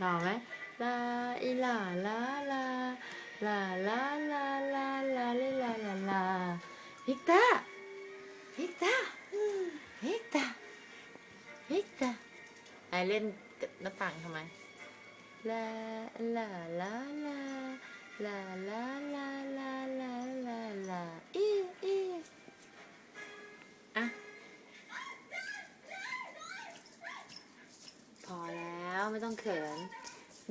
หล่อไหมลาอีลาลาลาลาลาลาลาลาลาลาลาลาวิกตาฮิกตาฮิกตาฮิกตาไอเล่นหน้าต่างทำไมลาลาลาลาลาลา ไม่ต้องเขิน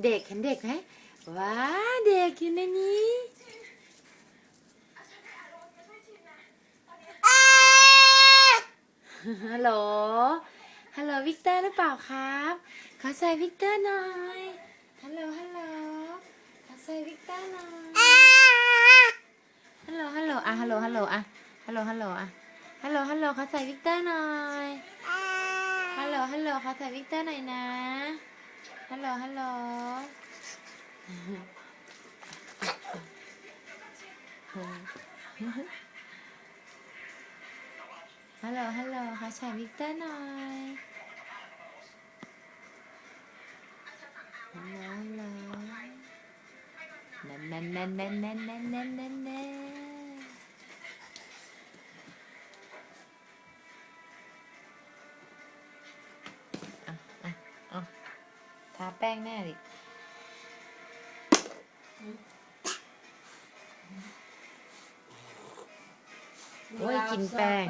เด็กเห็นเด็กไหมว้าเด็กอยู่ในนี้ฮัลโหล ฮัลโหลวิกเตอร์หรือเปล่าครับ ขอใส่วิกเตอร์หน่อย ฮัลโหล ฮัลโหล ขอใส่วิกเตอร์หน่อย ฮัลโหล ฮัลโหลอะฮัลโหล ฮัลโหลอะฮัลโหล ฮัลโหลอะฮัลโหล ฮัลโหล ขอใส่วิกเตอร์หน่อย ฮัลโหล ฮัลโหล ขอใส่วิกเตอร์หน่อยนะ ฮัลโหลฮัลโหลฮัลโหลฮัลโห ทาแป้งแน่ดิโอ้ยกินแป้ง